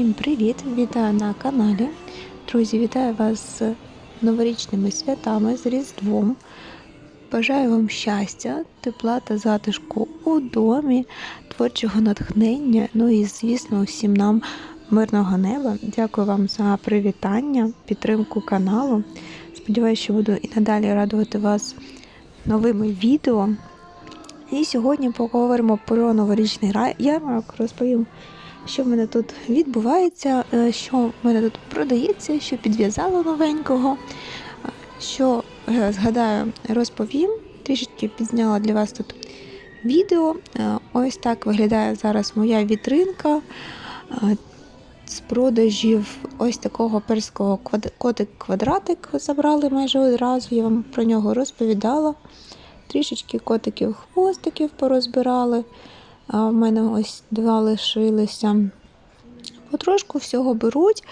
Всім привіт! Вітаю на каналі. Друзі, вітаю вас з новорічними святами, з Різдвом. Бажаю вам щастя, тепла та затишку у домі, творчого натхнення. Ну і, звісно, всім нам мирного неба. Дякую вам за привітання, підтримку каналу. Сподіваюся, що буду і надалі радувати вас новими відео. І сьогодні поговоримо про новорічний ярмарок, розповім що в мене тут відбувається, е, що в мене тут продається, що підв'язала новенького, е, що е, згадаю, розповім. Трішечки підзняла для вас тут відео. Ось так виглядає зараз моя вітринка з продажів ось такого перського котик-квадратик забрали майже одразу. Я вам про нього розповідала. Трішечки котиків хвостиків порозбирали. А в мене ось два лишилися. Потрошку всього беруть.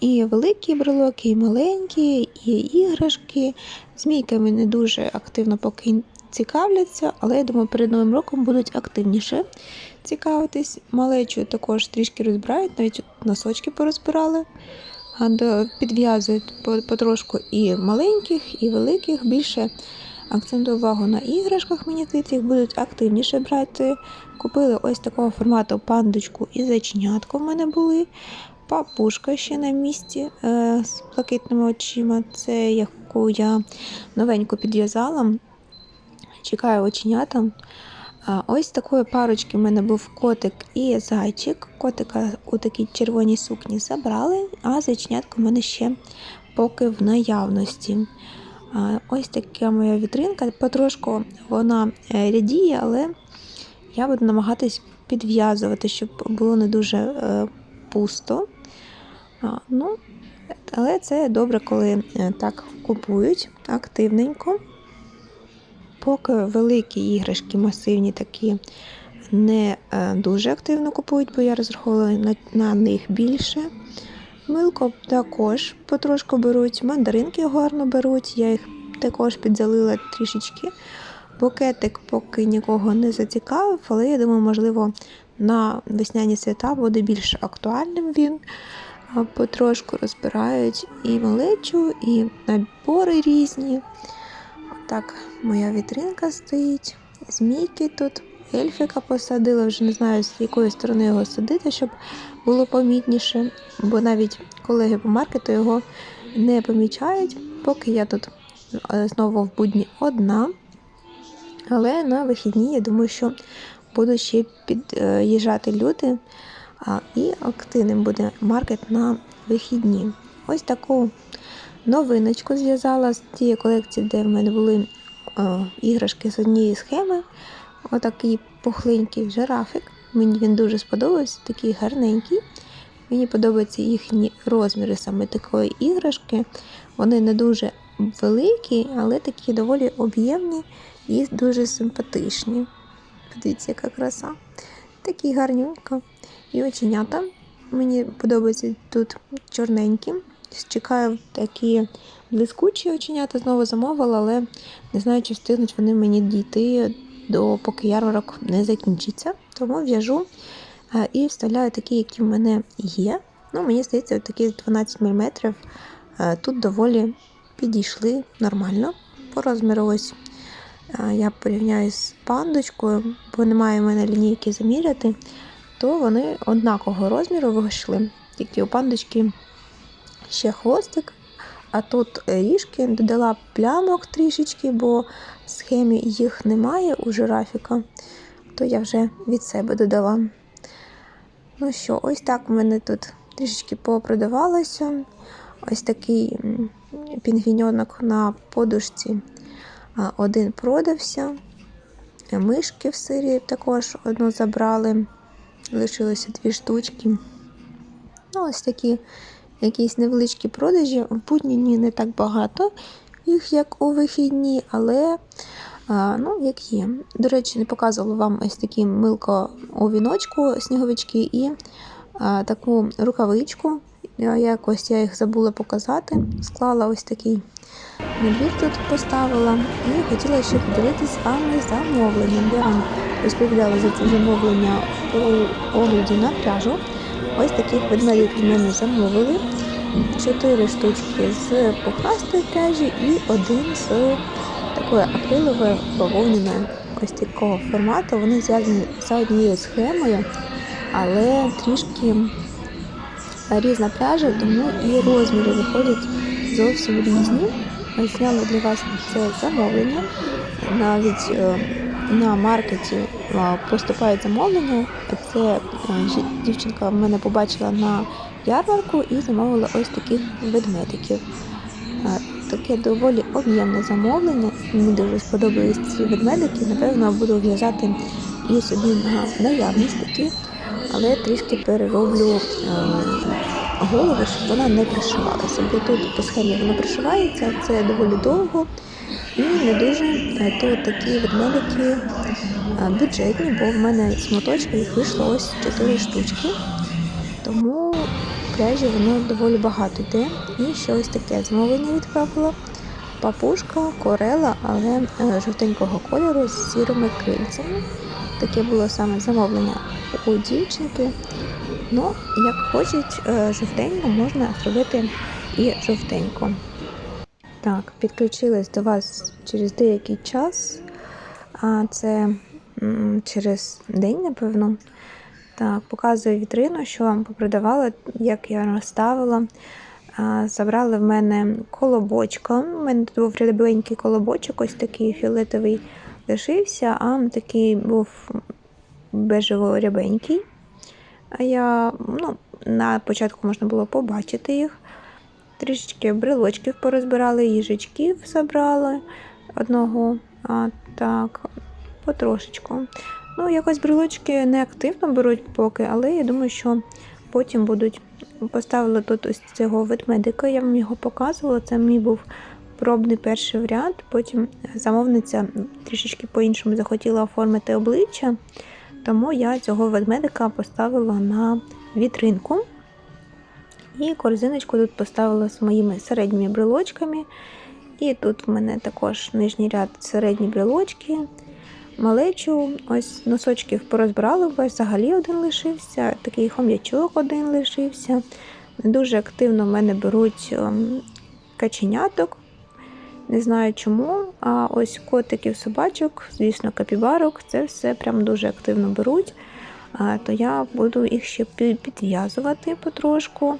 І великі брелоки, і маленькі, і іграшки. Змійками не дуже активно поки цікавляться, але я думаю, перед новим роком будуть активніше цікавитись. Малечу також трішки розбирають, навіть носочки порозбирали, підв'язують потрошку і маленьких, і великих. Більше акцентую увагу на іграшках, мені здається, їх будуть активніше брати Купили ось такого формату пандочку і зайченятко в мене були. Папушка ще на місці е, з блакитними очима. Це яку я новенько підв'язала. Чекаю оченята. Ось такої парочки в мене був котик і зайчик. Котика у такій червоній сукні забрали, а зайченятко в мене ще поки в наявності. Ось така моя вітринка. Потрошку вона е, рядіє, але я буду намагатись підв'язувати, щоб було не дуже е, пусто. Ну, Але це добре, коли е, так купують активненько. Поки великі іграшки, масивні такі, не дуже активно купують, бо я розраховувала на них більше. Милко також потрошку беруть, мандаринки гарно беруть, я їх також підзалила трішечки. Букетик поки нікого не зацікавив, але я думаю, можливо, на весняні свята буде більш актуальним він. Потрошку розбирають і малечу, і набори різні. Отак моя вітринка стоїть. Змійки тут, ельфика посадила, вже не знаю, з якої сторони його садити, щоб було помітніше, бо навіть колеги по маркету його не помічають, поки я тут е, знову в будні одна. Але на вихідні, я думаю, що будуть ще під'їжджати люди, і активним буде маркет на вихідні. Ось таку новиночку зв'язала з тієї колекції, де в мене були іграшки з однієї схеми. Отакий пухленький жирафик. Мені він дуже сподобався, такий гарненький. Мені подобаються їхні розміри саме такої іграшки. Вони не дуже великі, але такі доволі об'ємні і дуже симпатичні. Подивіться, яка краса. Такі гарненько. І оченята. Мені подобаються тут чорненькі. Чекаю такі блискучі оченята, знову замовила, але не знаю, чи встигнуть вони мені дійти, до поки ярмарок не закінчиться. Тому в'яжу і вставляю такі, які в мене є. Ну, Мені здається, такі 12 мм тут доволі підійшли нормально. По розміру ось я порівняю з пандочкою, бо немає в мене лінійки заміряти, то вони однакового розміру вийшли. Тільки у пандочки ще хвостик, а тут ріжки додала плямок трішечки, бо в схемі їх немає у жирафіка, то я вже від себе додала. Ну що, ось так в мене тут трішечки попродавалося. Ось такий пінгвіньонок на подушці один продався. Мишки в сирі також одну забрали, лишилося дві штучки. Ну, Ось такі якісь невеличкі продажі. В будні дні не так багато їх, як у вихідні, але ну, як є. До речі, не показувала вам ось такі милко у віночку сніговички і таку рукавичку. Якось я їх забула показати. Склала ось такий Набір тут поставила і хотіла ще поділитися з вами замовленням. Я вам розповідала за це замовлення у огляді на пряжу. Ось таких ведмедиків мене замовили. Чотири штучки з пухнастої пряжі і один з такої акрилової бавовняної ось формату. Вони зв'язані за однією схемою, але трішки різна пряжа, тому і розміри виходять зовсім різні. Ось зняла для вас це замовлення. Навіть е, на маркеті е, поступають замовлення. Це е, дівчинка в мене побачила на ярмарку і замовила ось таких ведмедиків. Е, Таке доволі об'ємне замовлення. Мені дуже сподобались ці ведмедики. Напевно, буду в'язати і собі на наявність такі, але трішки перероблю е, голову, щоб вона не пришивалася. Бо тут по схемі вона пришивається, це доволі довго і не дуже то такі ведмедики бюджетні, бо в мене з моточка їх вийшло ось 4 штучки. Тому пряжі воно доволі багато йде. І ще ось таке замовлення відправила. Папушка, корела, але е, жовтенького кольору з сірими крильцями. Таке було саме замовлення у дівчинки. Ну, як хочуть е, жовтенько, можна зробити і жовтенько. Так, підключилась до вас через деякий час. А це через день, напевно. Так, показую вітрину, що вам попродавала, як я розставила. Забрали в мене колобочка. У мене тут був рябенький колобочок, ось такий фіолетовий лишився, а такий був бежево-рябенький. А я, ну, на початку можна було побачити їх. Трішечки брелочків порозбирали, їжачків забрали одного. А, так, потрошечку. Ну, якось брелочки не активно беруть поки, але я думаю, що потім будуть. Поставила тут ось цього ведмедика, я вам його показувала. Це мій був пробний перший варіант. Потім замовниця трішечки по-іншому захотіла оформити обличчя, тому я цього ведмедика поставила на вітринку. І корзиночку тут поставила з моїми середніми брелочками. І тут в мене також нижній ряд середні брелочки. Малечу, ось носочків порозбирали, бо взагалі один лишився, такий хом'ячок один лишився. Дуже активно в мене беруть ем, каченяток. Не знаю чому. А ось котиків, собачок, звісно, капібарок, це все прям дуже активно беруть. То я буду їх ще підв'язувати потрошку.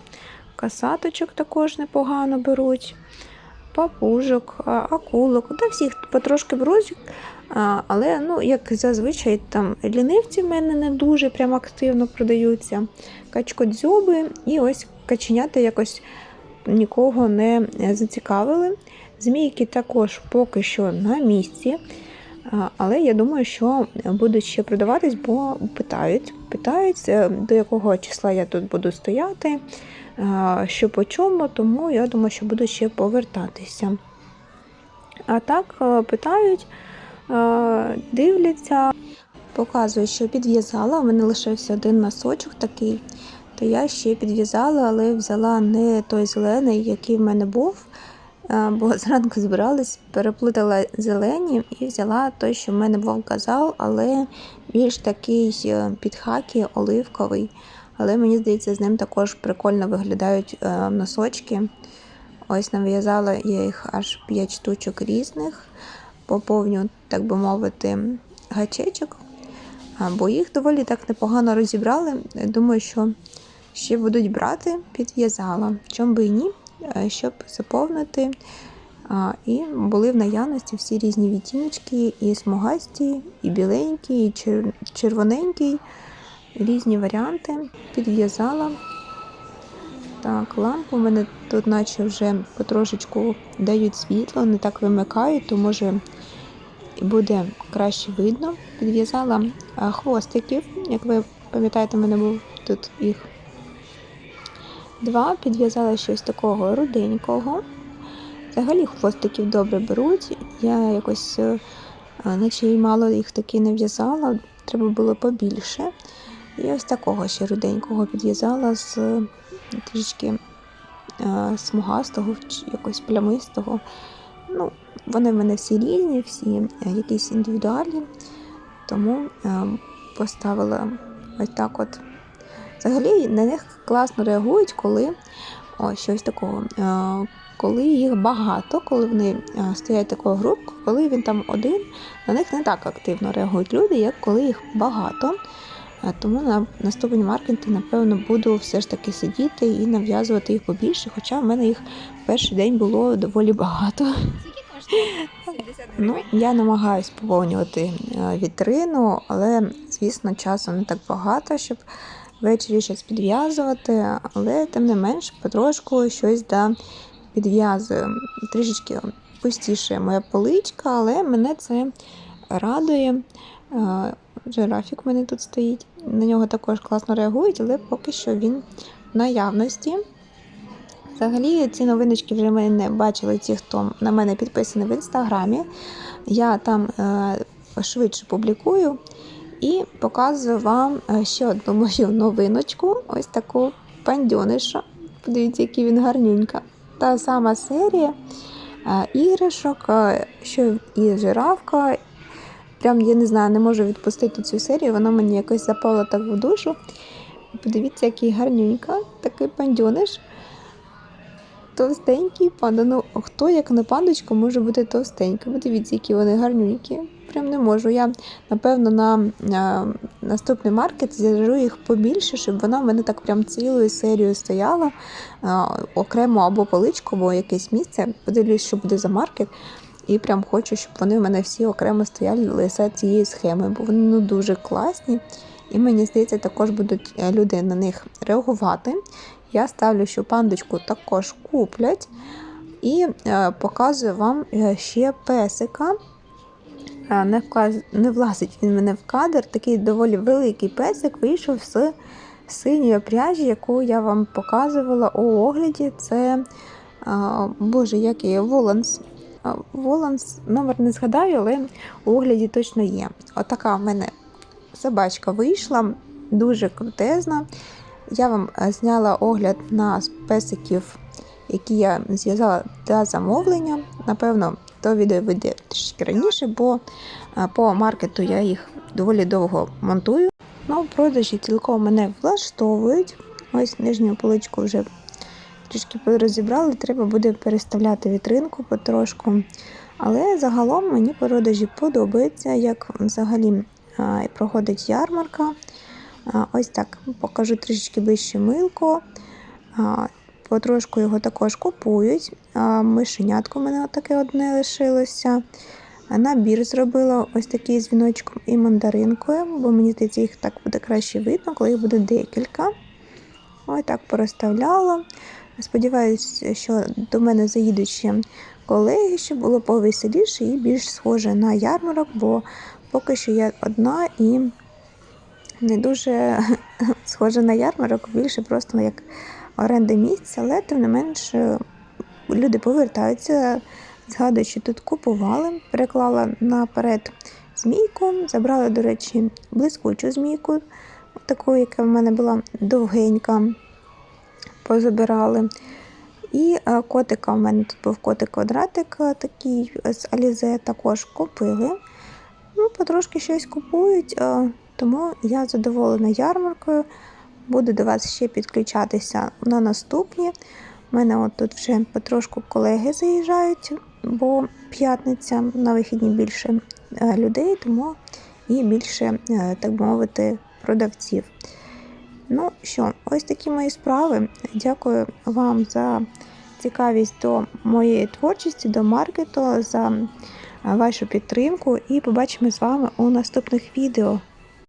Касаточок також непогано беруть. Папужок, акулок, та всіх потрошки. А, але, ну, як зазвичай, там лінивці в мене не дуже прям активно продаються. Качкодзьоби і ось каченята якось нікого не зацікавили. Змійки також поки що на місці. Але я думаю, що будуть ще продаватись, бо питають, питають, е, до якого числа я тут буду стояти, що по чому, тому я думаю, що буду ще повертатися. А так е, питають, е, дивляться, показую, що підв'язала. У мене лишився один носочок такий, то я ще підв'язала, але взяла не той зелений, який в мене був. Е, Бо зранку збиралась, переплутала зелені і взяла той, що в мене був казал, але більш такий е, під хаки оливковий. Але мені здається, з ним також прикольно виглядають е, носочки. Ось нав'язала я їх аж 5 штучок різних. Поповню, так би мовити, гачечок. Бо їх доволі так непогано розібрали. Думаю, що ще будуть брати, підв'язала. Чом би і ні, е, щоб заповнити. І були в наявності всі різні відтіночки, і смугасті, і біленькі, і чер- червоненький, різні варіанти. Підв'язала. Так, лампу в мене тут наче вже потрошечку дають світло, не так вимикають, то може буде краще видно. Підв'язала хвостиків, як ви пам'ятаєте, в мене був тут їх два. Підв'язала щось такого руденького. Взагалі хвостиків добре беруть. Я якось, е, наче й мало їх таки не в'язала, треба було побільше. І ось такого ще руденького підв'язала з е, трішки е, смугастого, якось плямистого. Ну, вони в мене всі різні, всі е, якісь індивідуальні, тому поставила ось так от Взагалі на них класно реагують, коли о, щось такого. Коли їх багато, коли вони стоять такою групкою, коли він там один, на них не так активно реагують люди, як коли їх багато. Е, Тому на наступній маркеті, напевно, буду все ж таки сидіти і нав'язувати їх побільше, хоча в мене їх перший день було доволі багато. Скільки коштує? 70 Ну, я намагаюсь поповнювати е, вітрину, але, звісно, часу не так багато, щоб ввечері щось підв'язувати, але тим не менш потрошку щось да, підв'язую. Трішечки пустіше моя поличка, але мене це радує. Жирафік в мене тут стоїть. На нього також класно реагують, але поки що він в наявності. Взагалі, ці новиночки вже мене бачили ті, хто на мене підписаний в інстаграмі. Я там е, швидше публікую і показую вам е, ще одну мою новиночку. Ось таку пандьонишу. Подивіться, який він гарнюнька. Та сама серія е, іграшок, е, що і жирафка. Прям я не знаю, не можу відпустити цю серію, вона мені якось запала так в душу. Подивіться, який гарнюнька, такий пандьониш товстенький панда. Ну, хто, як не пандочка, може бути товстенький. Подивіться, які вони гарнюнькі. Прям не можу. Я, напевно, на а, наступний маркет зв'яжу їх побільше, щоб вона в мене так прям цілою серією стояла а, окремо або поличку, або якесь місце. Подивлюсь, що буде за маркет. І прям хочу, щоб вони в мене всі окремо стояли за цією схемою, бо вони ну, дуже класні. І мені здається, також будуть е, люди на них реагувати. Я ставлю, що пандочку також куплять. І е, показую вам е, ще песика. Е, Не, вказ... не влазить він мене в кадр. Такий доволі великий песик вийшов з синьої пряжі, яку я вам показувала у огляді. Це, е, боже, як її, Воланс. Е, Воланс, номер не згадаю, але у огляді точно є. Отака в мене собачка вийшла, дуже крутезна. Я вам е, зняла огляд на песиків, які я зв'язала для замовлення. Напевно, то відео вийде трішки раніше, бо е, по маркету я їх доволі довго монтую. Ну, продажі цілком мене влаштовують. Ось нижню поличку вже трішки розібрали, треба буде переставляти вітринку потрошку. Але загалом мені продажі подобаються, як взагалі проходить ярмарка. Ось так покажу трішечки ближче милко. А, Потрошку його також купують. Мишенятко в мене таке одне лишилося. Набір зробила ось такий з віночком і мандаринкою, бо мені здається, їх так буде краще видно, коли їх буде декілька. Ось так порозставляла. Сподіваюся, що до мене заїдуть ще колеги, щоб було повеселіше і більш схоже на ярмарок, бо поки що я одна і не дуже схоже на ярмарок, більше просто як оренда місця, але тим не менш люди повертаються, згадують, що тут купували, переклала наперед змійку, забрала, до речі, блискучу змійку, таку, яка в мене була довгенька, позабирали. І е, котика, в мене тут був котик-квадратик е, такий з Алізе, також купили. Ну, потрошки щось купують. е, тому я задоволена ярмаркою. Буду до вас ще підключатися на наступні. У мене от тут вже потрошку колеги заїжджають, бо п'ятниця на вихідні більше людей, тому і більше, так мовити, продавців. Ну що, ось такі мої справи. Дякую вам за цікавість до моєї творчості, до маркету, за е, вашу підтримку. І побачимо з вами у наступних відео.